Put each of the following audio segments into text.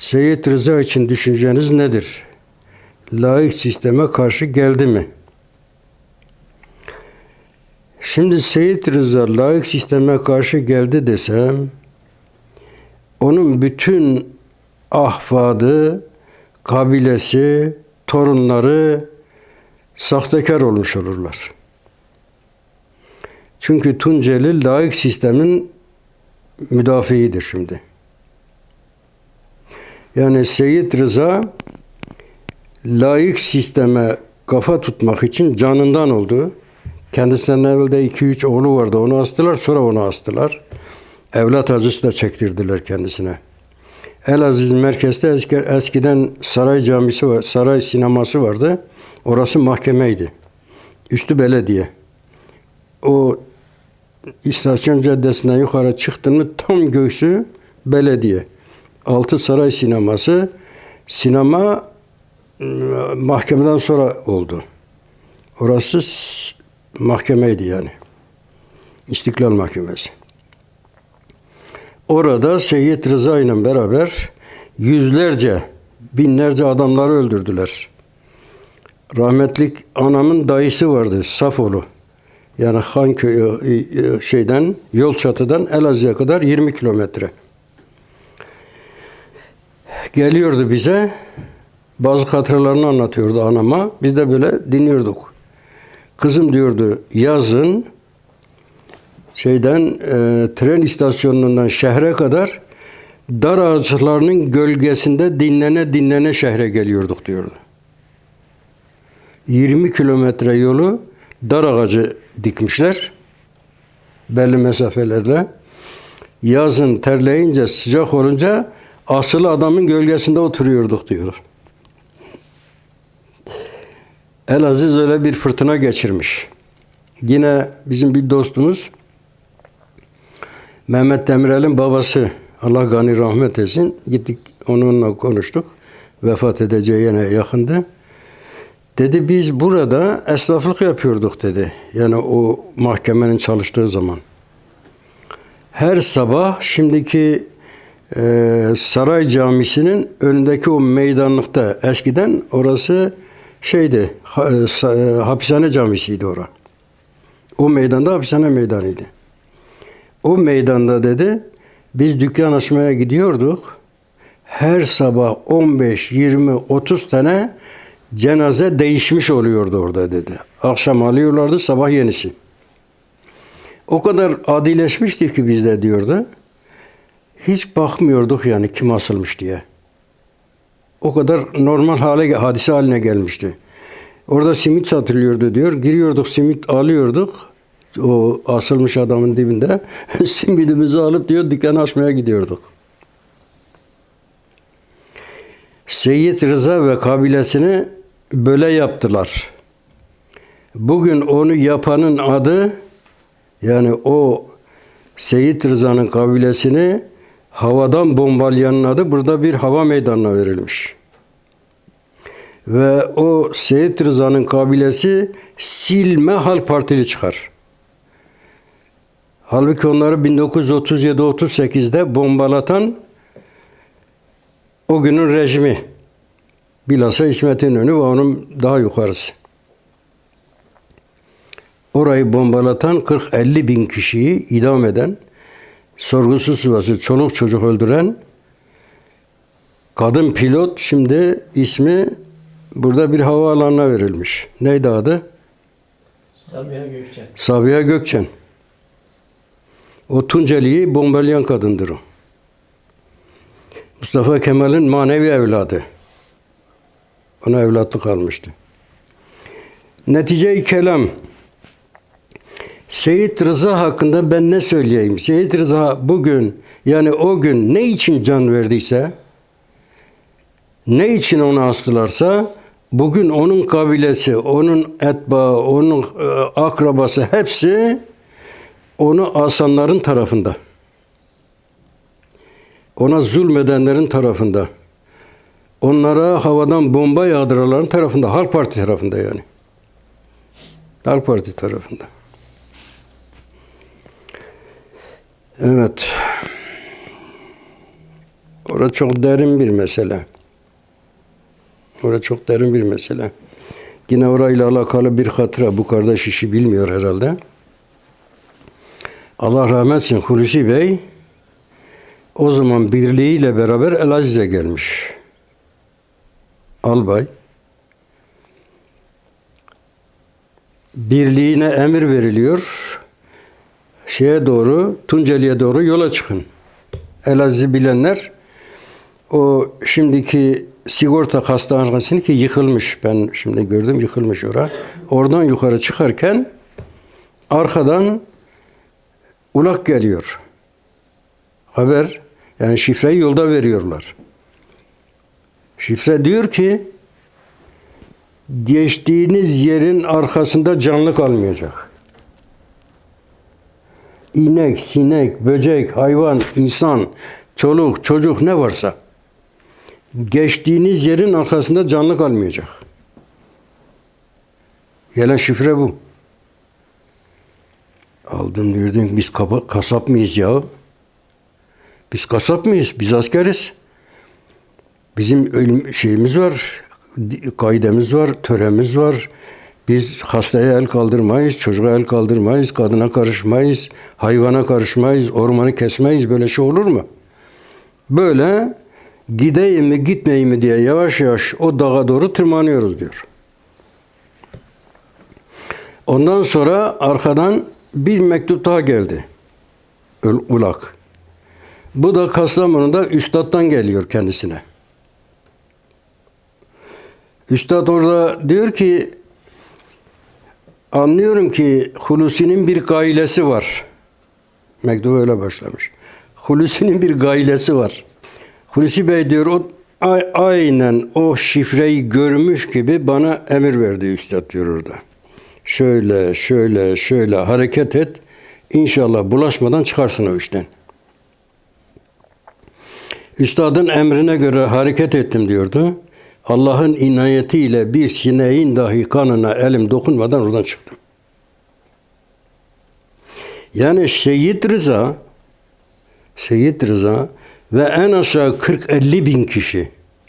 Seyyid Rıza için düşünceniz nedir? Laik sisteme karşı geldi mi? Şimdi Seyyid Rıza laik sisteme karşı geldi desem, onun bütün ahfadı, kabilesi, torunları sahtekar olmuş olurlar. Çünkü Tunceli laik sistemin müdafiidir şimdi. Yani Seyyid Rıza laik sisteme kafa tutmak için canından oldu. Kendisinden evvelde 2-3 oğlu vardı. Onu astılar, sonra onu astılar. Evlat acısı da çektirdiler kendisine. Elaziz merkezde eski, eskiden saray camisi var, saray sineması vardı. Orası mahkemeydi. Üstü belediye. O istasyon caddesinden yukarı çıktın mı tam göğsü belediye. Altı saray sineması. Sinema e, mahkemeden sonra oldu. Orası mahkemeydi yani. İstiklal Mahkemesi. Orada Seyyid Rıza ile beraber yüzlerce, binlerce adamları öldürdüler. Rahmetlik anamın dayısı vardı, Safoğlu. Yani Hanköy e, e, şeyden, yol çatıdan Elazığ'a kadar 20 kilometre. Geliyordu bize, bazı hatıralarını anlatıyordu anama. Biz de böyle dinliyorduk. Kızım diyordu yazın şeyden e, tren istasyonundan şehre kadar dar ağaçlarının gölgesinde dinlene dinlene şehre geliyorduk diyordu. 20 kilometre yolu dar ağacı dikmişler belli mesafelerle. Yazın terleyince sıcak olunca asılı adamın gölgesinde oturuyorduk diyor. Elaziz öyle bir fırtına geçirmiş. Yine bizim bir dostumuz Mehmet Demirel'in babası Allah gani rahmet etsin. Gittik onunla konuştuk. Vefat edeceğine yakındı. Dedi biz burada esnaflık yapıyorduk dedi. Yani o mahkemenin çalıştığı zaman. Her sabah şimdiki e, saray camisinin önündeki o meydanlıkta eskiden orası şeydi ha- e, e, hapishane camisiydi ora. O meydanda hapishane meydanıydı. O meydanda dedi biz dükkan açmaya gidiyorduk. Her sabah 15, 20, 30 tane cenaze değişmiş oluyordu orada dedi. Akşam alıyorlardı sabah yenisi. O kadar adileşmiştir ki bizde diyordu. Hiç bakmıyorduk yani kim asılmış diye. O kadar normal hale, hadise haline gelmişti. Orada simit satılıyordu diyor. Giriyorduk simit alıyorduk. O asılmış adamın dibinde. Simidimizi alıp diyor dükkan açmaya gidiyorduk. Seyyid Rıza ve kabilesini böyle yaptılar. Bugün onu yapanın adı yani o Seyyid Rıza'nın kabilesini havadan bombalayanın adı burada bir hava meydanına verilmiş. Ve o Seyyid Rıza'nın kabilesi silme hal partili çıkar. Halbuki onları 1937-38'de bombalatan o günün rejimi. Bilhassa İsmet İnönü ve onun daha yukarısı. Orayı bombalatan 40-50 bin kişiyi idam eden, sorgusuz sıvası çoluk çocuk öldüren kadın pilot şimdi ismi burada bir havaalanına verilmiş. Neydi adı? Sabiha Gökçen. Sabiha Gökçen. O Tunceli'yi bombalayan kadındır o. Mustafa Kemal'in manevi evladı. Ona evlatlık almıştı. Netice-i kelam. Seyit Rıza hakkında ben ne söyleyeyim? Seyit Rıza bugün yani o gün ne için can verdiyse ne için onu astılarsa bugün onun kabilesi, onun etbaı, onun e, akrabası hepsi onu asanların tarafında. Ona zulmedenlerin tarafında. Onlara havadan bomba yağdıranların tarafında. Halk Parti tarafında yani. Halk Parti tarafında. Evet. Orada çok derin bir mesele. Orada çok derin bir mesele. Yine orayla alakalı bir hatıra. Bu kardeş işi bilmiyor herhalde. Allah rahmet etsin Hulusi Bey o zaman birliğiyle beraber Elaziz'e gelmiş. Albay. Birliğine emir veriliyor. Şeye doğru, Tunceli'ye doğru yola çıkın. Elaziz'i bilenler o şimdiki sigorta hastanesinin ki yıkılmış. Ben şimdi gördüm yıkılmış ora. Oradan yukarı çıkarken arkadan ulak geliyor. Haber yani şifreyi yolda veriyorlar. Şifre diyor ki geçtiğiniz yerin arkasında canlı kalmayacak. İnek, sinek, böcek, hayvan, insan, çoluk, çocuk ne varsa geçtiğiniz yerin arkasında canlı kalmayacak. Gelen şifre bu. Aldım diyordum biz kaba, kasap mıyız ya? Biz kasap mıyız? Biz askeriz. Bizim ölüm şeyimiz var, kaidemiz var, töremiz var. Biz hastaya el kaldırmayız, çocuğa el kaldırmayız, kadına karışmayız, hayvana karışmayız, ormanı kesmeyiz. Böyle şey olur mu? Böyle gideyim mi gitmeyeyim mi diye yavaş yavaş o dağa doğru tırmanıyoruz diyor. Ondan sonra arkadan bir mektup daha geldi. Ulak. Bu da Kastamonu'da Üstad'dan geliyor kendisine. Üstad orada diyor ki anlıyorum ki Hulusi'nin bir gailesi var. Mektubu öyle başlamış. Hulusi'nin bir gailesi var. Hulusi Bey diyor o aynen o şifreyi görmüş gibi bana emir verdi Üstad diyor orada. Şöyle şöyle şöyle hareket et. İnşallah bulaşmadan çıkarsın o işten. Üstadın emrine göre hareket ettim diyordu. Allah'ın inayetiyle bir sineğin dahi kanına elim dokunmadan oradan çıktım. Yani Seyyid Rıza Seyyid Rıza ve en aşağı 40-50 bin kişi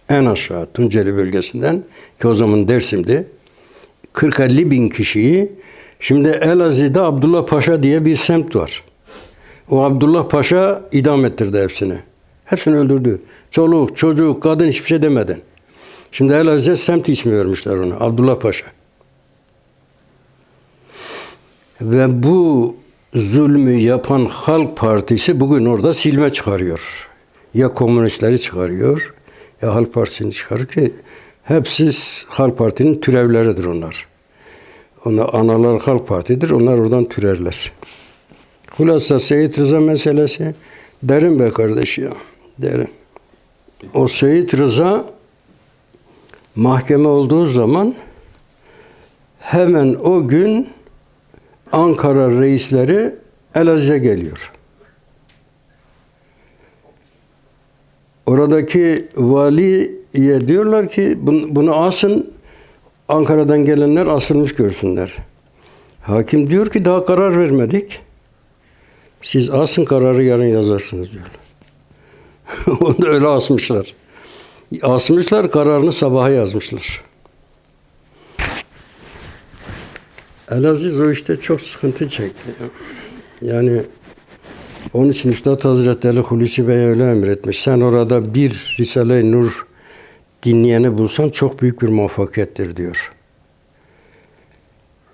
en aşağı Tunceli bölgesinden ki o zaman Dersim'di 40-50 bin kişiyi şimdi Elazığ'da Abdullah Paşa diye bir semt var. O Abdullah Paşa idam ettirdi hepsini. Hepsini öldürdü. Çoluk, çocuk, kadın hiçbir şey demeden. Şimdi Elazığ'a semt ismi vermişler ona. Abdullah Paşa. Ve bu zulmü yapan Halk Partisi bugün orada silme çıkarıyor. Ya komünistleri çıkarıyor ya Halk Partisi'ni çıkarıyor ki hepsi Halk Parti'nin türevleridir onlar. Onlar analar Halk Parti'dir. Onlar oradan türerler. Hulasa Seyit Rıza meselesi derin be kardeş ya. Derin. O Seyit Rıza mahkeme olduğu zaman hemen o gün Ankara reisleri Elazığ'a geliyor. Oradaki valiye diyorlar ki "Bun- bunu asın Ankara'dan gelenler asılmış görsünler. Hakim diyor ki daha karar vermedik. Siz asın kararı yarın yazarsınız diyorlar. Onu da öyle asmışlar. Asmışlar kararını sabaha yazmışlar. Elaziz o işte çok sıkıntı çekti. ya. Yani onun için Üstad Hazretleri Hulusi Bey'e öyle emretmiş. Sen orada bir Risale-i Nur dinleyeni bulsan çok büyük bir muvaffakiyettir diyor.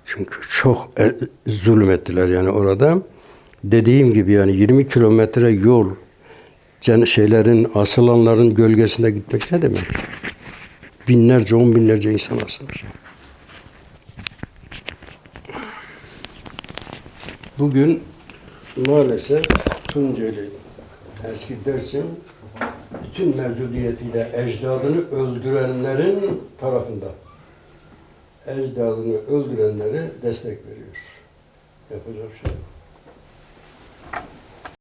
Çünkü çok e, zulmettiler yani orada. Dediğim gibi yani 20 kilometre yol şeylerin, asılanların gölgesinde gitmek ne demek? Binlerce, on binlerce insan asılmış. Bugün maalesef Tunceli eski Dersim bütün mevcudiyetiyle ecdadını öldürenlerin tarafında. Ecdadını öldürenleri destek veriyor. Yapacak şey yok.